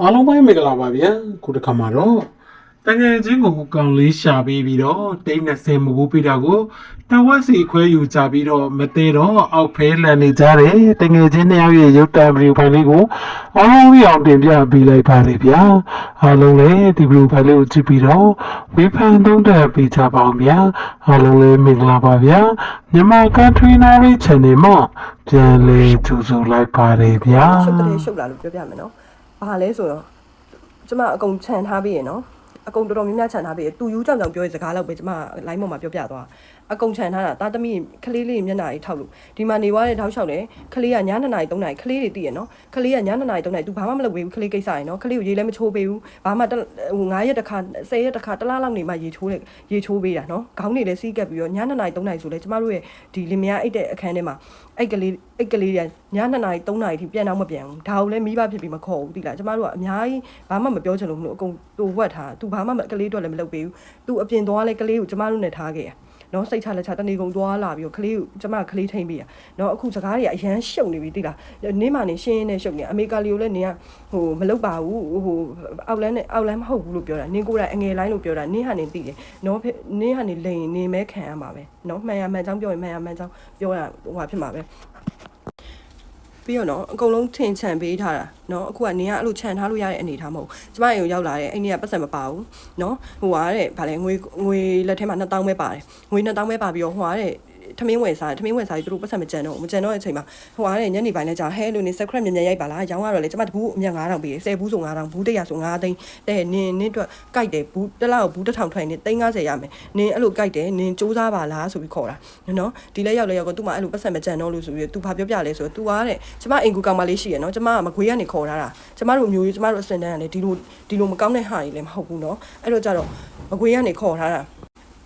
အားလုံးပဲမင်္ဂလာပါဗျာခုတစ်ခါမှာတော့တငယ်ချင်းကိုကောင်လေးရှာပေးပြီးတော့တိတ်20မဘူးပေးတာကိုတဝက်စီခွဲယူကြပြီးတော့မသေးတော့အောက်ဖဲလန်နေကြတယ်တငယ်ချင်းနှစ်ယောက်ရဲ့ရုပ်တံဗီဒီယိုဖိုင်လေးကိုအားလုံးပြအောင်တင်ပြပေးလိုက်ပါလေဗျာအားလုံးလည်းဒီဗီဒီယိုဖိုင်လေးကိုကြည့်ပြီးတော့ဝေဖန်သုံးသပ်ပေးကြပါအောင်ဗျာအားလုံးလည်းမင်္ဂလာပါဗျာမြန်မာကန်ထရီနာရီ channel မှာပြန်လည်ကြိုဆိုလိုက်ပါတယ်ဗျာရှုပ်တယ်ရှုပ်လာလို့ပြောပြမယ်နော်။ ဘာလဲဆိုတော့ကျမအကုန်ခြံထားပြီးရနော်။အကုန်တော်တော်များများခြံထားပြီးရသူယူကြောင်ကြောင်ပြောတဲ့စကားလောက်ပဲကျမ line ပေါ်မှာပြောပြသွား။အကုန်ခြံထားတာတာသမီးကလေးလေးမျက်နှာကြီးထောက်လို့ဒီမှာနေသွားတဲ့ထောက်လျှောက်တယ်ကလေးကည2နာရီ3နာရီကလေးတွေတည်ရနော်။ကလေးကည2နာရီ3နာရီ तू ဘာမှမလုပ်ပေးဘူးကလေးကိစ္စရယ်နော်။ကလေးကိုရေလည်းမချိုးပေးဘူး။ဘာမှဟို9ရက်တစ်ခါ10ရက်တစ်ခါတစ်လားလောက်နေမှရေချိုးတယ်ရေချိုးပေးတာနော်။ခေါင်းတွေလည်းစီးကပ်ပြီးတော့ည2နာရီ3နာရီဆိုလဲကျမတို့ရဲ့ဒီလင်မယားအိတ်တဲ့အခန်းထဲမှာအိတ်ကလေးအိတ်ကလေးတွေကည2နာရီ3နာရီထိပြန်တော့မပြန်ဘူးဒါကိုလည်းမိဘဖြစ်ပြီးမခေါ်ဘူးတိလားကျမတို့ကအများကြီးဘာမှမပြောချင်လို့မလို့အကုန်တူဝက်ထားသူဘာမှမကလေးတော့လည်းမလုပ်ပေးဘူးသူအပြင်သွားလဲကလေးကိုကျမတို့နဲ့ထားခဲ့ရ နော်စိတ်ချလက်ချတနေကုန်သွားလာပြီးတော့ကလေးကိုကျမကလေးထိမ့်ပေးရနော်အခုစကားတွေကအရန်ရှုပ်နေပြီတိလားနေ့မှနေရှင်းရင်းနဲ့ရှုပ်နေအမေကလေးကိုလည်းနေကဟိုမလုပ်ပါဘူးဟိုအောက်လန်းနဲ့အောက်လန်းမဟုတ်ဘူးလို့ပြောတာနင်းကိုယ်တိုင်အငယ်လိုင်းလို့ပြောတာနင်းဟာနေသိတယ်နော်နင်းဟာနေလိန်နေမဲခံရမှာပဲနော်မှန်ရမှန်ချောင်းပြောရင်မှန်ရမှန်ချောင်းပြောရဟိုဟာဖြစ်မှာပဲ ပြီးတော့နော်အကုန်လုံးထင်ချန်ပေးထားတာနော်အခုကနေကအဲ့လိုခြံထားလို့ရတဲ့အနေထားမဟုတ်ဘူးကျမအိမ်ကိုရောက်လာတယ်အိမ်ကြီးကပတ်စံမပါဘူးနော်ဟိုဟာတဲ့ဗာလဲငွေငွေလက်ထဲမှာ2000ပဲပါတယ်ငွေ2000ပဲပါပြီးတော့ဟိုဟာတဲ့ ထမင်းဝယ်စားတယ်ထမင်းဝယ်စားပြီးသူတို့ပတ်စံမကြံတော့ဘူးမကြံတော့တဲ့အချိန်မှာဟိုဟာတဲ့ညနေပိုင်းလဲကြာဟဲလို့နေ secret မြန်မြန်ရိုက်ပါလားရောင်းရတော့လေကျမတဘူးအမြတ်9000ပေးတယ်10ဘူးဆို9000ဘူး100ဆို9သိန်းတဲ့နင်းနင်းအတွက်ကြိုက်တယ်ဘူးတစ်လောက်ဘူး1000ထွက်နေ350ရမယ်နင်းအဲ့လိုကြိုက်တယ်နင်းစူးစမ်းပါလားဆိုပြီးခေါ်တာနော်ဒီလဲရောက်လဲရောက်ကသူ့မှာအဲ့လိုပတ်စံမကြံတော့လို့ဆိုပြီးသူဘာပြောပြလဲဆိုတော့ तू ကတဲ့ကျမအိမ်ကူကောင်မလေးရှိရနော်ကျမကမခွေးကနေခေါ်ထားတာကျမတို့မျိုးကြီးကျမတို့အစင်တန်းကလည်းဒီလိုဒီလိုမကောင်းတဲ့ဟာတွေလည်းမဟုတ်ဘူးနော်အဲ့တော့ကြတော့မခွေးကနေခေါ်ထားတာ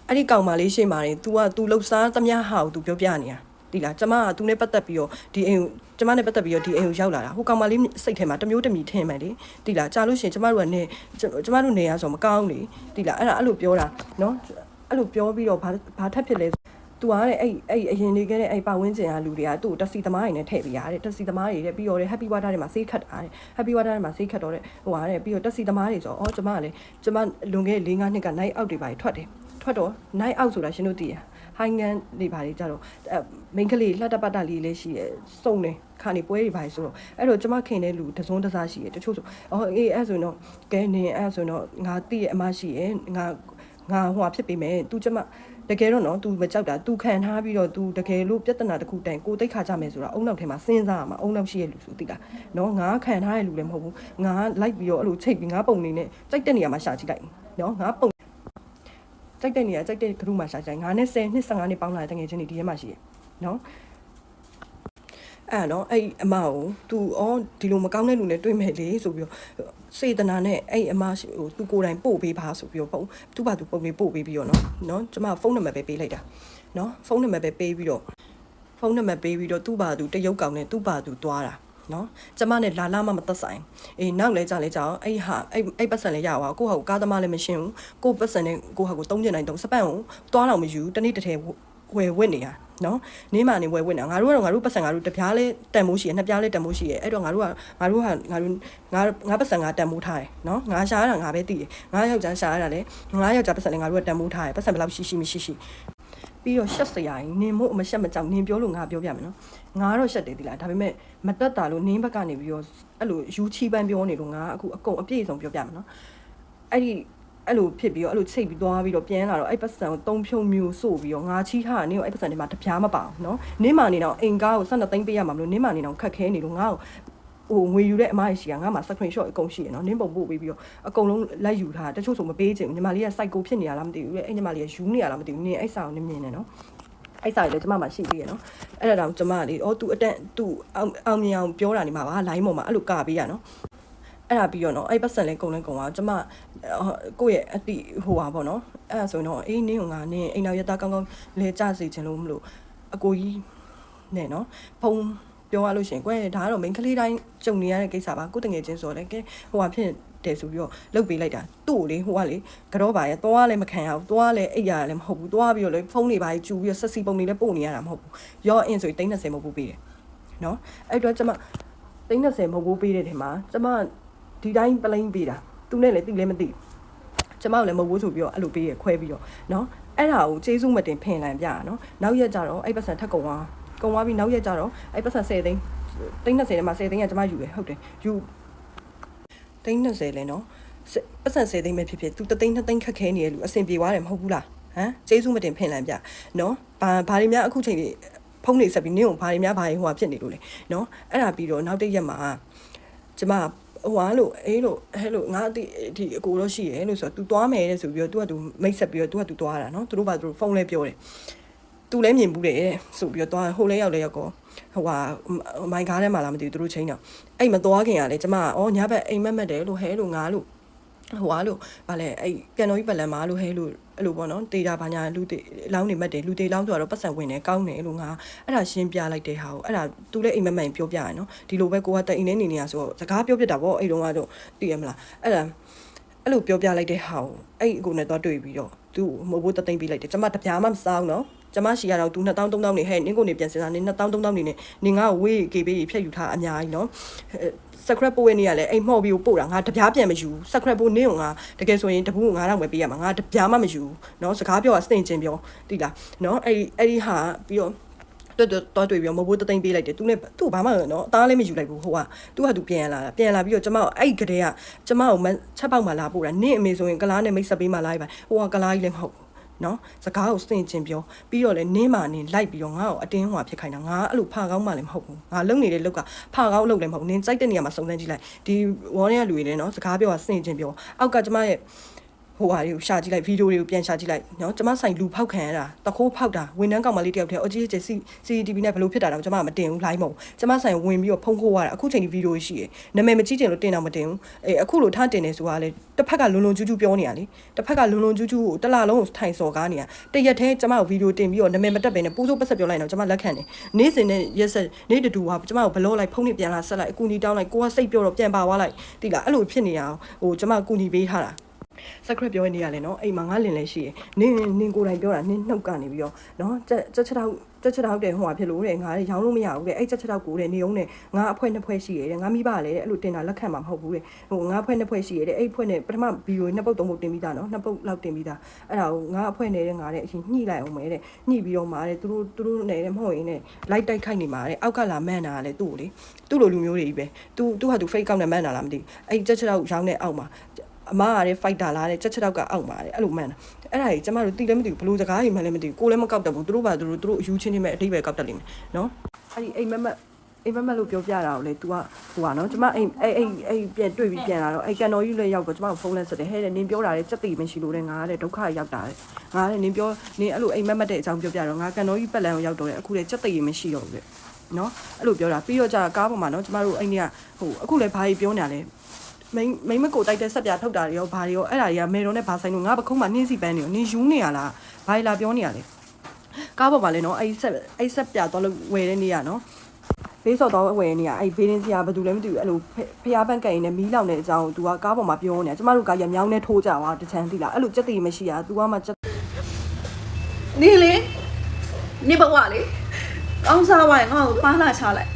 အဲ့ဒီကောင်မလေးရှိမှနေ तू က तू လှုပ်ရှားသမျှဟာကို तू ပြောပြနေတာဒီလားကျမက तू နဲ့ပတ်သက်ပြီးတော့ဒီအိမ်ကိုကျမနဲ့ပတ်သက်ပြီးတော့ဒီအိမ်ကိုရောက်လာတာဟိုကောင်မလေးစိတ်ထဲမှာတမျိုးတမီထင်မယ်လေဒီလားကြာလို့ရှိရင်ကျမတို့ကနေကျမတို့နေရဆိုမကောင်းလေဒီလားအဲ့ဒါအဲ့လိုပြောတာနော်အဲ့လိုပြောပြီးတော့ဘာဘာထက်ဖြစ်လဲ သူကတဲ့အဲ့အဲ့အရင်နေခဲ့တဲ့အဲ့ပတ်ဝန်းကျင်ကလူတွေကသူ့ကိုတက်စီသမားတွေနဲ့ထည့်ပေးရတယ်တက်စီသမားတွေတဲ့ပြီးတော့တဲ့ happy water တွေမှာဆေးခတ်တာတဲ့ happy water တွေမှာဆေးခတ်တော့တဲ့ဟိုဟာတဲ့ပြီးတော့တက်စီသမားတွေဆိုတော့အော်ကျမကလည်းကျမလွန်ခဲ့တဲ့၄၅နှစ်က night out တွေပါထွက်တယ် ထွက်တော့ night out ဆိုတာရှင်တို့သိရဟိုင်းငန်းတွေပါလေကြတော့အဲမိန်းကလေးလှက်တပတ်တလေးလေးရှိတယ်စုံတယ်ခါနေပွဲတွေပါဆိုတော့အဲ့တော့ကျမခင်တဲ့လူတစုံတစားရှိတယ်တချို့ဆိုအော်အေးအဲ့ဆိုရင်တော့ကဲနေအဲ့ဆိုရင်တော့ငါသိရဲ့အမရှိရဲ့ငါငါဟိုဟာဖြစ်ပေးမယ် तू ကျမတကယ်တော့နော် तू မကြောက်တာ तू ခံထားပြီးတော့ तू တကယ်လို့ပြဿနာတစ်ခုတိုင်ကိုတိတ်ခါကြမယ်ဆိုတာအုံနောက်ထဲမှာစဉ်းစားရမှာအုံနောက်ရှိရဲ့လူဆိုသိလားနော်ငါခံထားတဲ့လူလည်းမဟုတ်ဘူးငါလိုက်ပြီးတော့အဲ့လိုချိတ်ပြီးငါပုံနေနဲ့ကြိုက်တဲ့နေရာမှာရှာကြည့်လိုက်နော်ငါပုံ ကြိုက်တဲ့နေရာကြိုက်တဲ့ group မှာရှာကြည့်ငါနဲ့10နှစ်15နှစ်ပေါင်းလာတဲ့တကယ်ချင်းတွေဒီထဲမှာရှိရဲ့နော်အဲ့နော်အဲ့အမကို तू အော်ဒီလိုမကောင်းတဲ့လူနဲ့တွေ့မယ်လေဆိုပြီးတော့စေတနာနဲ့အဲ့အမဟို तू ကိုယ်တိုင်ပို့ပေးပါဆိုပြီးတော့ပုံသူ့ဘာသူပုံလေးပို့ပေးပြီးတော့နော်နော်ကျမဖုန်းနံပါတ်ပဲပေးလိုက်တာနော်ဖုန်းနံပါတ်ပဲပေးပြီးတော့ဖုန်းနံပါတ်ပေးပြီးတော့သူ့ဘာသူတရုတ်ကောင်နဲ့သူ့ဘာသူတွားတာ နော်ကျမနဲ့လာလာမှမသက်ဆိုင်အေးနောက်လဲကြလဲကြအောင်အဲ့ဟာအဲ့အဲ့ပတ်စံလေးရပါကိုဟာကိုကားသမားလည်းမရှင်းဘူးကိုပတ်စံနဲ့ကိုဟာကိုသုံးကျင်နိုင်တော့စပန့်ကိုတွားတော့မယူတနေ့တစ်ထည်ဝယ်ဝစ်နေတာနော်နေမှနေဝယ်ဝစ်နေတာငါတို့ကတော့ငါတို့ပတ်စံငါတို့တပြားလဲတန်မိုးရှိရနှစ်ပြားလဲတန်မိုးရှိရအဲ့တော့ငါတို့ကငါတို့ဟာငါတို့ငါငါပတ်စံငါတန်မိုးထားတယ်နော်ငါရှာရတာငါပဲတည်တယ်ငါယောက်ျားရှာရတာလဲငါယောက်ျားပတ်စံလဲငါတို့ကတန်မိုးထားတယ်ပတ်စံဘယ်လောက်ရှိရှိမရှိရှိ ပြီးတော့ရှက်စရာရင်နင်မို့မရှက်မကြောက်နင်ပြောလို့ငါပြောပြမယ်နော်ငါတော့ရှက်တယ်ဒီလားဒါပေမဲ့မတက်တာလို့နင်းဘက်ကနေပြီးတော့အဲ့လိုယူချီပန်းပြောနေလို့ငါအခုအကုန်အပြည့်စုံပြောပြမယ်နော်အဲ့ဒီအဲ့လိုဖြစ်ပြီးတော့အဲ့လိုချိတ်ပြီးသွားပြီးတော့ပြန်လာတော့အဲ့ပတ်စံကိုတုံးဖြုံမျိုးစို့ပြီးတော့ငါချီထားတာနင်းကိုအဲ့ပတ်စံတွေမှာတပြားမပါဘူးနော်နင်းမာနေတော့အိမ်ကားကို12သိန်းပေးရမှာမလို့နင်းမာနေတော့ခက်ခဲနေလို့ငါ့ကို ဟိုငွေယူတဲ့အမကြီးကငါမှာ screen shot အကုန်ရှိရနော်နင်းပုံပို့ပေးပြီးတော့အကုန်လုံးလိုက်ယူထားတချို့ဆိုမပေးချင်ဘူးညီမလေးက psycho ဖြစ်နေရလားမသိဘူးလေအဲ့ညီမလေးကယူနေရလားမသိဘူးနင်းအဲ့စာကိုနင်းမြင်နေနော်အဲ့စာလေးကျမမှရှိသေးရနော်အဲ့ဒါတောင်ကျမလေးအော် तू အတန် तू အောင်အောင်မြင်အောင်ပြောတာနေမှာပါ line ပေါ်မှာအဲ့လိုကပေးရနော်အဲ့ဒါပြီးတော့နော်အဲ့ပတ်စံလေးကုန်လဲကုန်သွားကျမကိုယ့်ရဲ့အတိဟိုပါပေါ့နော်အဲ့ဒါဆိုရင်တော့အေးနင်းကငါနင်းအိမ်နောက်ရသားကောင်းကောင်းလဲကြစေချင်လို့မလို့အကိုကြီးနဲ့နော်ဖုံ ပြောရလို့ရှိရင်ကွယ်ဒါကတော့ main ကလေးတိုင်းကြုံနေရတဲ့ကိစ္စပါကိုတငယ်ချင်းဆိုတော့လေကဲဟိုဟာဖြစ်တယ်ဆိုပြီးတော့လုတ်ပေးလိုက်တာသူ့ကိုလေဟိုကလေကတော့ပါရဲ့သွားလည်းမခံရဘူးသွားလည်းအိပ်ရတယ်လည်းမဟုတ်ဘူးသွားပြီးတော့လေဖုန်းတွေပါကျူပြီးတော့ဆက်စီပုံတွေလည်းပို့နေရတာမဟုတ်ဘူးရောအင်းဆိုရင်30မဟုတ်ဘူးပေးတယ်နော်အဲ့တော့ကျမ30မဟုတ်ဘူးပေးတဲ့ထင်မှာကျမဒီတိုင်းပလိန်ပေးတာသူနဲ့လည်းတိလည်းမသိကျမတို့လည်းမဟုတ်ဘူးဆိုပြီးတော့အဲ့လိုပေးရခွဲပြီးတော့နော်အဲ့ဒါကိုကျေးဇူးမတင်ဖင်လန်ပြရနော်နောက်ရက်ကြတော့အဲ့ပတ်စံထက်ကုန်သွား ကုန်သွားပြီးနောက်ရက်ကြတော့အဲ့ပတ်စံ10သိန်းသိန်း20ထဲမှာ10သိန်းကကျမယူတယ်ဟုတ်တယ်ယူသိန်း20လဲနော်ပတ်စံ10သိန်းပဲဖြစ်ဖြစ်သူတသိန်း2သိန်းခက်ခဲနေရလူအဆင်ပြေသွားတယ်မဟုတ်ဘူးလားဟမ်ကျေးဇူးမတင်ဖင်လန်ပြနော်ဘာဘာတွေများအခုချိန်ကြီးဖုန်းနေဆက်ပြီးနင်းကိုဘာတွေများဘာတွေဟိုဟာဖြစ်နေလို့လဲနော်အဲ့ဒါပြီးတော့နောက်တစ်ရက်မှာကျမဟိုဟာလို့အေးလို့ဟဲလို့ငါဒီဒီအကိုတော့ရှိရဲလို့ဆိုတော့ तू သွားမယ်တဲ့ဆိုပြီးတော့ तू က तू မိတ်ဆက်ပြီးတော့ तू က तू သွားတာနော်သူတို့ဘာသူတို့ဖုန်းလဲပြောတယ် သူလည်းမြင်ဘူးတယ်ဆိုပြီးတော့သွားဟိုလဲရောက်လဲရောက်ကောဟိုဟာမိုင်ကားထဲမှာလာမသိဘူးသူတို့ချင်းတော့အဲ့မသွားခင်ကလေကျမကဩညဘက်အိမ်မက်မက်တယ်လို့ဟဲလို့ငါလို့ဟိုဟာလို့ဗာလဲအဲ့ကန်တော်ကြီးပလန်မာလို့ဟဲလို့အဲ့လိုပေါ့နော်တေတာဘာညာလူတေလောင်းနေမှတ်တယ်လူတေလောင်းဆိုတော့ပတ်စံဝင်တယ်ကောင်းတယ်လို့ငါအဲ့ဒါရှင်းပြလိုက်တဲ့ဟာကိုအဲ့ဒါသူလည်းအိမ်မက်မက်ပြောပြရနော်ဒီလိုပဲကိုကတအိမ်နေနေနေရဆိုတော့စကားပြောပြတာပေါ့အဲ့တုန်းကတော့သိရမလားအဲ့ဒါအဲ့လိုပြောပြလိုက်တဲ့ဟာကိုအဲ့အကိုနဲ့တော့တွေ့ပြီးတော့သူ့မဟုတ်ဘူးတသိမ့်ပြီးလိုက်တယ်ကျမတပြားမှမစားဘူးနော် ကျမရှိရတော့သူ2000 3000နေဟဲ့နင်းကိုနေပြန်စင်စားနေ2000 3000နေနဲ့နင်ငါ့ကိုဝေးကေပေးဖြတ်ယူထားအများကြီးနော်စကရက်ပိုးဝဲနေရလဲအိမ်မှော့ပြီးကိုပို့တာငါတပြားပြန်မယူစကရက်ပိုးနင်းကိုငါတကယ်ဆိုရင်တပူး9000ပဲပေးရမှာငါတပြားမှမယူနော်စကားပြောတာစတင်ချင်းပြောတိလားနော်အဲ့ဒီအဲ့ဒီဟာပြီးတော့တော်တော်တော်တွေ့ပြီးမဘိုးတသိမ့်ပေးလိုက်တယ်သူနဲ့သူ့ဘာမှနော်အသားလည်းမယူလိုက်ဘူးဟိုကသူကသူပြန်လာတာပြန်လာပြီးတော့ကျမကိုအဲ့ကလေးကကျမကိုချက်ပေါက်မှလာပို့တာနင့်အမေဆိုရင်ကလားနဲ့မိတ်ဆက်ပေးမှလာပြီဟိုကကလားကြီးလည်းမဟုတ်ဘူး နော်စကားကိုစင်ကျင်ပြောပြီးတော့လေနင်းမာနေလိုက်ပြီးတော့ငါ့ကိုအတင်းဟွာဖြစ်ခိုင်းတာငါအဲ့လိုဖာကောင်းမှလည်းမဟုတ်ဘူးငါလုံနေတဲ့လောက်ကဖာကောင်းလုပ်လည်းမဟုတ်ဘူးနင်းစိုက်တဲ့နေရာမှာစုံစမ်းကြည့်လိုက်ဒီဝေါ်ရဲလူတွေလည်းနော်စကားပြောတာစင်ကျင်ပြောအောက်ကကျမရဲ့ ဟိုဟာတွေကိုရှာကြည့်လိုက်ဗီဒီယိုတွေကိုပြန်ရှာကြည့်လိုက်နော်ကျမဆိုင်လူဖောက်ခံရတာတခိုးဖောက်တာဝန်ထမ်းကောင်မလေးတယောက်တည်းအကြီးကြီး CCTV နဲ့ဘယ်လိုဖြစ်တာတော့ကျမမတင်ဘူး live မဟုတ်ကျမဆိုင်ဝင်ပြီးတော့ဖုံးခိုးရတာအခုချိန်ဒီဗီဒီယိုရှိရယ်နာမည်မကြည့်ချင်လို့တင်တော့မတင်ဘူးအေးအခုလိုထားတင်နေဆိုတာလေတစ်ဖက်ကလုံလုံကျူးကျူးပြောနေရလေတစ်ဖက်ကလုံလုံကျူးကျူးကိုတစ်လလုံးကိုထိုင်စော်ကားနေရတရက်တည်းကျမကိုဗီဒီယိုတင်ပြီးတော့နာမည်မတက်ဘဲနဲ့ပူးစိုးပတ်ဆက်ပြောလိုက်တော့ကျမလက်ခံတယ်နေ့စဉ်နဲ့ရက်ဆက်နေ့တူဟာကျမကိုဘလော့လိုက်ဖုန်းနဲ့ပြန်လာဆက်လိုက်အကူညီတောင်းလိုက်ကိုကစိတ်ပြောတော့ပြန်ပါသွားလိုက်တိလားအဲ့လိုဖြစ်နေရအောင်ဟိုကျမကူညီပေးထားတာ စကရက်ပြောရနေရလဲနော်အိမ်မှာငါလင်လဲရှိရင်နင်နင်ကိုယ်တိုင်ပြောတာနင်နှုတ်ကနေပြီးတော့နော်ကြက်ချက်တော့ကြက်ချက်တော့တဲ့ဟိုဟာဖြစ်လို့တဲ့ငါရောင်းလို့မရဘူးတဲ့အဲ့ကြက်ချက်တော့ကိုတဲ့နေုံနဲ့ငါအဖွဲနှစ်ဖွဲရှိရတဲ့ငါမိဘလည်းတဲ့အဲ့လိုတင်တာလက်ခံမှာမဟုတ်ဘူးတဲ့ဟိုငါအဖွဲနှစ်ဖွဲရှိရတဲ့အဲ့ဖွဲနဲ့ပထမဗီဒီယိုနှစ်ပုတ်သုံးပုတ်တင်ပြီးသားနော်နှစ်ပုတ်လောက်တင်ပြီးသားအဲ့ဒါကိုငါအဖွဲနေတဲ့ငါတဲ့အရင်ညှိလိုက်အောင်မယ်တဲ့ညှိပြီးတော့မှတဲ့သူတို့သူတို့နေတဲ့မဟုတ်ရင်တဲ့လိုက်တိုက်ခိုက်နေမှာတဲ့အောက်ကလာမှန်တာလည်းသူ့ကိုလေသူ့လိုလူမျိုးတွေကြီးပဲ तू तू ဟာ तू fake account နဲ့မှန်တာလားမသိဘူးအဲ့ကြက်ချက်တော့ရောင်းတဲ့အောက်မှာ အမကလည်း fighter လားတဲ့ချက်ချက်တော့ကအောက်မှာတဲ့အဲ့လိုမှန်းတာအဲ့ဒါကြီးကျမတို့တီးလည်းမသိဘူးဘလို့စကားကြီးမှလည်းမသိဘူးကိုလည်းမကောက်တတ်ဘူးသူတို့ပါသူတို့သူတို့အယူချင်းချင်းပဲအတိတ်ပဲကောက်တတ်လိမ့်မယ်နော်အဲ့ဒီအိမ်မက်မက်အိမ်မက်မက်လို့ပြောပြတာကိုလေ तू ကဟိုကနော်ကျမအိမ်အဲ့အဲ့အဲ့ပြန်တွေ့ပြီးပြန်လာတော့အဲ့ကန်တော်ကြီးလည်းရောက်တော့ကျမကိုဖုန်းလဲဆက်တယ်ဟဲ့တဲ့နင်ပြောတာလေစက်တိမရှိလို့တဲ့ငါကတဲ့ဒုက္ခရောက်တာတဲ့ငါကလည်းနင်ပြောနင်အဲ့လိုအိမ်မက်မက်တဲ့အကြောင်းပြောပြတော့ငါကန်တော်ကြီးပတ်လန်းကိုရောက်တော့တယ်အခုလေစက်တိမရှိတော့ဘူးတဲ့နော်အဲ့လိုပြောတာပြီးတော့ကြာကားပေါ်မှာနော်ကျမတို့အိမ်ကဟိုအခုလည်းဘာကြီးပြောနေရလဲ မိန်မိန်မကိုတိုက်တဲ့ဆက်ပြထုတ်တာတွေရောဘာတွေရောအဲ့ဒါတွေကမေတော်နဲ့ဘာဆိုင်လို့ငါပခုံးမှာနှင်းစီပန်းနေရောနင်းယူနေရလားဘာလာပြောနေရလဲကားပေါ်မှာလဲနော်အဲ့ဆက်အဲ့ဆက်ပြတော့လို့ဝယ်တဲ့နေရနော်ဘေးစော်တော့ဝယ်နေရအဲ့ဘေးရင်းစီကဘာတူလဲမသိဘူးအဲ့လိုဖျားပန်းကင်နဲ့မီးလောင်တဲ့အကြောင်းကို तू ကကားပေါ်မှာပြောနေတာကျမတို့ကရမြောင်းနဲ့ထိုးကြသွားတချမ်းသီလားအဲ့လိုစက်တီမရှိရ तू ကမှစက်နေလေနေဘဝလေကောင်းစားဝိုင်းငါ့ကိုပါလာချလိုက်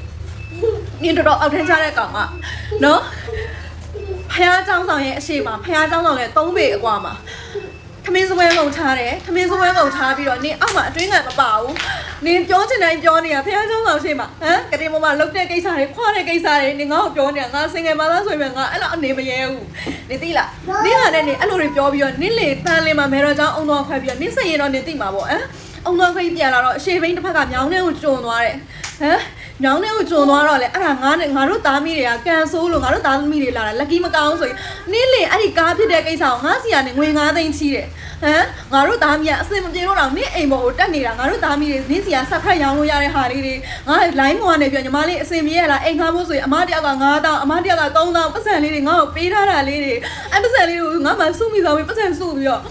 နေတော်တော်အောက်ထန်းချတဲ့ကောင်ကနော် ဖះเจ้าဆောင်ရဲ့အရှိမဖះเจ้าဆောင်ရဲ့၃ပေအကွာမှာထမင်းစပွဲကုန်ချတယ်ထမင်းစပွဲကုန်ချပြီးတော့နင်အောက်မှာအတွင်းကမပါဘူးနင်ပြောချင်တိုင်းပြောနေတာဖះเจ้าဆောင်ရှိမှာဟမ်ကတိမမလုတ်တဲ့ကိစ္စတွေခွာတဲ့ကိစ္စတွေနင်ငါ့ကိုပြောနေတာငါစင်ငယ်မသားဆိုရင်ငါအဲ့လိုအနေမရဲဘူးနင်သိလားနင်ကလည်းနင်အဲ့လိုတွေပြောပြီးတော့နင်လေတန်းလင်းမှာမဲတော်เจ้าအုံတော်ခွဲပြီးတော့နင်စိတ်ရင်တော့နင်သိမှာပေါ့ဟမ် အုံတော်ခိတ်ပြန်လာတော့အရှိဘိန်းတစ်ဖက်ကမြောင်းထဲကိုကျွံသွားတယ်ဟမ် မြောင်းထဲကိုကျွံသွားတော့လေအဲ့ဒါငါနဲ့ငါတို့သားမိတွေကကန်ဆိုးလို့ငါတို့သားသမီးတွေလာတာလက်ကီမကောင်းဆိုရင်နင်းလေအဲ့ဒီကားဖြစ်တဲ့ကိစ္စကိုငါစီကနေငွေ9သိန်းချီးတယ်ဟမ်ငါတို့သားမိကအစင်မပြေတော့တော့နင်းအိမ်ပေါ်ကိုတက်နေတာငါတို့သားမိတွေနင်းစီကဆက်ဖက်ရောင်းလို့ရတဲ့ဟာလေးတွေငါလိုင်းပေါ်ကနေပြောညီမလေးအစင်ပြေရလားအိမ်ခါဖို့ဆိုရင်အမတယောက်က9000အမတယောက်က3000ပတ်စံလေးတွေငါ့ကိုပေးထားတာလေးတွေအဲ့ပတ်စံလေးတွေကိုငါမှစုမိသွားပြီးပတ်စံစုပြီးတော့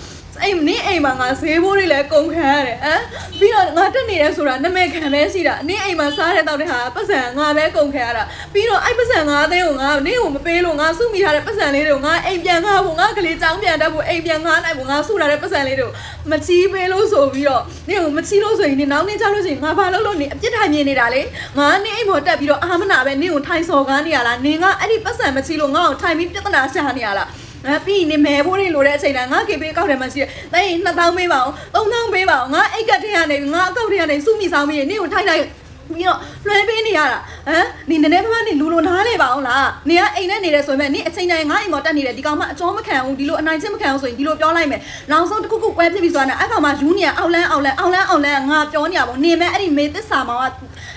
အိမ်နင်းအိမ်မှာငါဈေးဘိုးတွေလည်းကုန်ခံရတယ်ဟမ်ပြီးတော့ငါတက်နေတယ်ဆိုတာနာမည်ခံပဲရှိတာနင်းအိမ်မှာစားတဲ့တောက်တဲ့ဟာပတ်စံငါပဲကုန်ခံရတာပြီးတော့အဲ့ပတ်စံငါသိန်းကိုငါနင်းကိုမပေးလို့ငါစုမိထားတဲ့ပတ်စံလေးတွေကိုငါအိမ်ပြန်ငါဖို့ငါကလေးចောင်းပြန်တတ်ဖို့အိမ်ပြန်ငါနိုင်ဖို့ငါစုထားတဲ့ပတ်စံလေးတွေကိုမချီးပေးလို့ဆိုပြီးတော့နင်းကိုမချီးလို့ဆိုရင်နင်းနောက်နေ့ကျလို့ရှိရင်ငါဘာလုပ်လို့နင်းအပြစ်ထိုင်မြင်နေတာလေငါနင်းအိမ်ပေါ်တက်ပြီးတော့အာမနာပဲနင်းကိုထိုင်စော်ကားနေရလားနင်းကအဲ့ဒီပတ်စံမချီးလို့ငါ့ကိုထိုင်ပြီးပြဿနာရှာနေရလား ငါပြီးနေမဲဖို့တွေလိုတဲ့အချိန်တိုင်းငါကေပေးကောက်တယ်မှရှိတယ်။တိုင်း2000ပေးပါအောင်3000ပေးပါအောင်ငါအိတ်ကတ်ထဲကနေငါအကောက်ထဲကနေစုမိဆောင်ပြီးနေကိုထိုက်ထိုက်ပြီးတော့လွှဲပေးနေရတာဟမ်နေနည်းနည်းမမနေလူလိုနားလေပါအောင်လားနေကအိမ်နဲ့နေတယ်ဆိုပေမဲ့နေအချိန်တိုင်းငါအိမ်ပေါ်တက်နေတယ်ဒီကောင်မအကျော်မခံဘူးဒီလိုအနိုင်ချင်းမခံဘူးဆိုရင်ဒီလိုပြောလိုက်မယ်နောက်ဆုံးတစ်ခုခုကွဲဖြစ်ပြီးဆိုတာနဲ့အဲ့ကောင်မယူနီယံအောက်လန်းအောက်လန်းအောက်လန်းအောက်လန်းငါပြောနေရပါဘူးနေမဲ့အဲ့ဒီမေသစ္စာမောင်က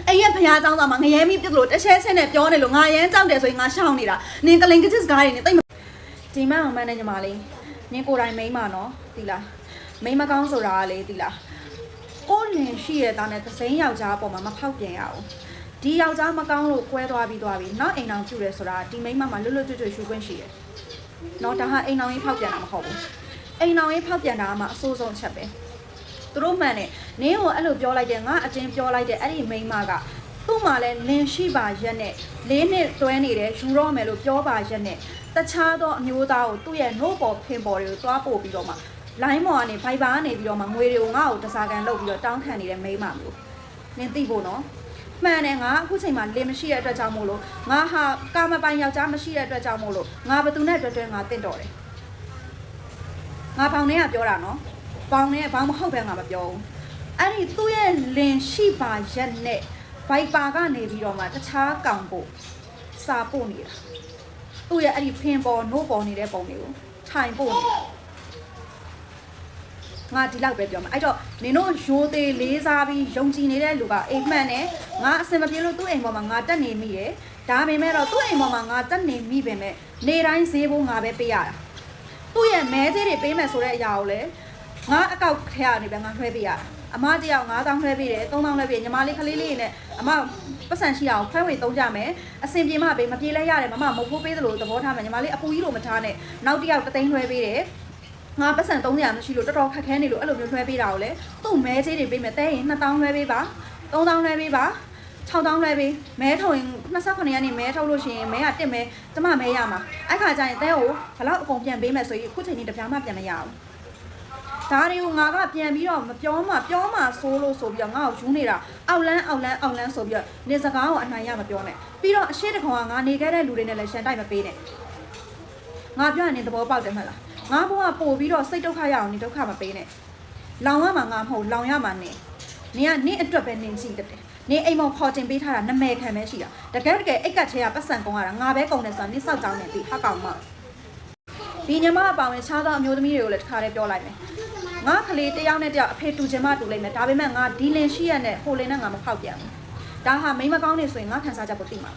အဲ့ရဲ့ဖရားเจ้าသားမှာငရဲမိပြစ်လို့တရှဲရှဲနဲ့ပြောနေလို့ငါရမ်းကြောက်တယ်ဆိုရင်ငါရှောင်နေတာနင်ကလင်ကချစ်စကားတွေနဲ့တိတ် ဒီမအောင်မန်းနဲ့ညီမလေးနင်ကိုယ်တိုင်မိန်းမနော်ဒီလားမိန်းမကောင်းဆိုတာကလေဒီလားကိုယ်လင်ရှိရတဲ့နဲ့သစိမ်းယောက်ျားအပေါ်မှာမဖောက်ပြန်ရအောင်ဒီယောက်ျားမကောင်းလို့ကွဲသွားပြီးသွားပြီနောက်အိမ်အောင်ကျူတယ်ဆိုတာဒီမိန်းမမှာလွတ်လွတ်ကျွတ်ကျွတ်ရှူခွင့်ရှိတယ်နော်ဒါဟာအိမ်အောင်ရေးဖောက်ပြန်တာမဟုတ်ဘူးအိမ်အောင်ရေးဖောက်ပြန်တာကမှအဆိုးဆုံးချက်ပဲသူတို့မှန်တယ်နင်းကိုအဲ့လိုပြောလိုက်တယ်ငါအတင်းပြောလိုက်တယ်အဲ့ဒီမိန်းမက သူ့မှာလဲလင်ရှိပါရက်နဲ့လေးနှစ်တွဲနေတယ်ယူတော့မယ်လို့ပြောပါရက်နဲ့တခြားသောအမျိုးသားကိုသူ့ရဲ့နှုတ်ပေါ်ဖင်ပေါ်တွေကိုသွားပို့ပြီးတော့မှလိုင်းမော်ကနေဘိုက်ဘာကနေပြီးတော့မှငွေတွေကိုငါ့ကိုတစားကန်လုပ်ပြီးတော့တောင်းခံနေတဲ့မိန်းမမျိုးနင်သိဖို့နော်မှန်တယ်ငါအခုချိန်မှာလင်မရှိတဲ့အတွက်ကြောင့်မို့လို့ငါဟာကာမပိုင်ယောက်ျားမရှိတဲ့အတွက်ကြောင့်မို့လို့ငါဘသူနဲ့တွေ့တွေ့ငါတင့်တော်တယ်ငါပေါင်ထဲကပြောတာနော်ပေါင်ထဲကဘာမှမဟုတ်ပဲငါမပြောဘူးအဲ့ဒီသူ့ရဲ့လင်ရှိပါရက်နဲ့ ဘိုက်ပါကနေပြီးတော့မှတခြားကောင်ပို့စာပို့နေတာသူ့ရဲ့အဲ့ဒီဖင်ပေါ်နို့ပေါ်နေတဲ့ပုံတွေကိုထိုင်ပို့နေတာငါဒီလောက်ပဲပြောမှာအဲ့တော့နင်တို့ရိုးသေးလေးစားပြီးယုံကြည်နေတဲ့လူကအိမ်မှန်တယ်ငါအစင်မပြေလို့သူ့အိမ်ပေါ်မှာငါတက်နေမိတယ်ဒါပေမဲ့တော့သူ့အိမ်ပေါ်မှာငါတက်နေမိပဲမဲ့နေတိုင်းဈေးဖို့ငါပဲပေးရတာသူ့ရဲ့မဲသေးတွေပေးမယ်ဆိုတဲ့အရာကိုလည်းငါအကောက်ထဲကနေပဲငါလွှဲပေးရတာ အမတယောက်9000လွှဲပေးတယ်3000လွှဲပေးညီမလေးကလေးလေးနဲ့အမပတ်စံရှိအောင်ခွဲဝေသုံးကြမယ်အစင်ပြေမပေးမပြေလဲရတယ်မမမဟုတ်ပေးသလိုသဘောထားမယ်ညီမလေးအပူကြီးလိုမထားနဲ့နောက်တစ်ယောက်တသိန်းလွှဲပေးတယ်ငါပတ်စံ300မရှိလို့တော်တော်ခက်ခဲနေလို့အဲ့လိုမျိုးလွှဲပေးတာကိုလေသူ့မဲသေးတွေပေးမယ်တဲရင်2000လွှဲပေးပါ3000လွှဲပေးပါ6000လွှဲပေးမဲထုံရင်28ရက်နေ့မဲထုတ်လို့ရှိရင်မဲကတက်မဲကျမမဲရမှာအဲ့ခါကျရင်တဲကိုဘလောက်အကုန်ပြန်ပေးမယ်ဆိုရင်အခုချိန်นี้တပြားမှပြန်မရဘူး ဒါတွေကိုငါကပြန်ပြီးတော့မပြောမှပြောမှဆိုးလို့ဆိုပြီးတော့ငါ့ကိုယူနေတာအောက်လန်းအောက်လန်းအောက်လန်းဆိုပြီးတော့နေစကားကိုအနိုင်ရမပြောနဲ့ပြီးတော့အရှိတကောင်ကငါနေခဲ့တဲ့လူတွေနဲ့လည်းရှန်တိုက်မပေးနဲ့ငါပြောရင်နေသဘောပေါက်တယ်မဟုတ်လားငါဘဝပို့ပြီးတော့စိတ်ဒုက္ခရအောင်နေဒုက္ခမပေးနဲ့လောင်ရမှာငါမဟုတ်လောင်ရမှာနေနေကနင့်အတွက်ပဲနင်ကြည့်တတ်တယ်နေအိမ်မောင်ခေါ်တင်ပေးထားတာနမဲခံပဲရှိတာတကယ်တကယ်အိတ်ကတ်ချေကပတ်စံကုန်ရတာငါပဲကုန်တယ်ဆိုတာနင့်စောက်ကြောင်းနေပြီဟကောင်မဒီညမအပေါင်းနဲ့ခြားသောအမျိုးသမီးတွေကိုလည်းတစ်ခါတည်းပြောလိုက်မယ် ငါကလေးတယောက်နဲ့တယောက်အဖေတူချင်မှတူလိုက်မယ်ဒါပေမဲ့ငါဒီလင်ရှိရနဲ့ဟိုလင်နဲ့ငါမဖောက်ပြန်ဘူးဒါဟာမိန်းမကောင်းနေဆိုရင်ငါခံစားချက်ကိုသိမှာပါ